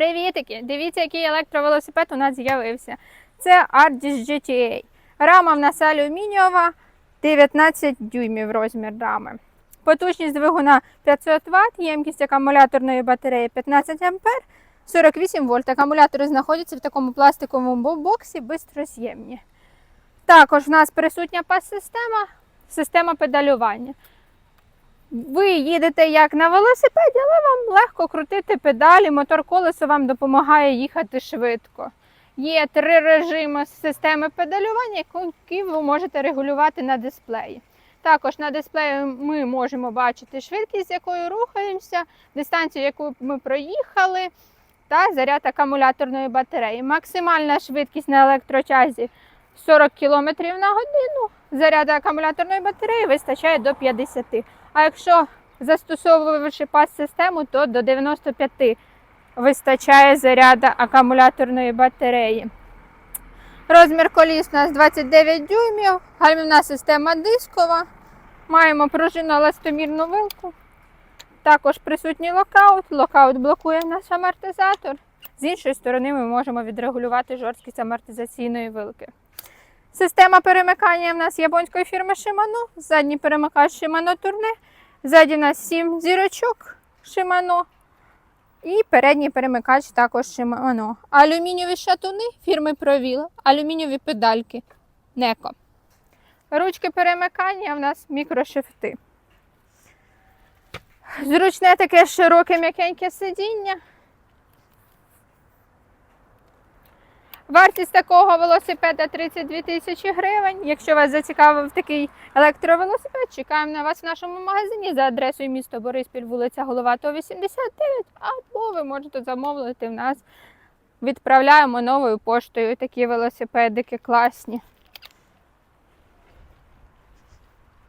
Привітики! Дивіться, який електровелосипед у нас з'явився. Це Ardis GTA. Рама в нас алюмінієва, 19 дюймів розмір рами. Потужність двигуна 500 Вт, ємкість акумуляторної батареї 15 А, 48 вольт. Акумулятори знаходяться в такому пластиковому боксі безтроз'ємні. Також в нас присутня пас-система, система педалювання. Ви їдете як на велосипеді, але вам легко крутити педалі, мотор колесо вам допомагає їхати швидко. Є три режими системи педалювання, які ви можете регулювати на дисплеї. Також на дисплеї ми можемо бачити швидкість, з якою рухаємося, дистанцію, яку ми проїхали, та заряд акумуляторної батареї. Максимальна швидкість на електротязі 40 км на годину. Заряду акумуляторної батареї вистачає до 50. А якщо застосовуючи пас-систему, то до 95 вистачає заряду акумуляторної батареї. Розмір коліс у нас 29 дюймів, гальмівна система дискова. Маємо пружину еластомірну вилку. Також присутній локаут. Локаут блокує наш амортизатор. З іншої сторони ми можемо відрегулювати жорсткість амортизаційної вилки. Система перемикання в нас японської фірми Shimano. Задній перемикач Shimano Tourne. Ззаді у нас 7 зірочок Shimano. І передній перемикач також Shimano. Алюмінієві шатуни фірми Провіл, алюмінієві педальки Неко. Ручки перемикання в нас мікрошифти. Зручне таке широке м'якеньке сидіння. Вартість такого велосипеда 32 тисячі гривень. Якщо вас зацікавив такий електровелосипед, чекаємо на вас в нашому магазині за адресою місто Бориспіль, вулиця Головатого, 89, або ви можете замовити в нас. Відправляємо новою поштою такі велосипедики класні.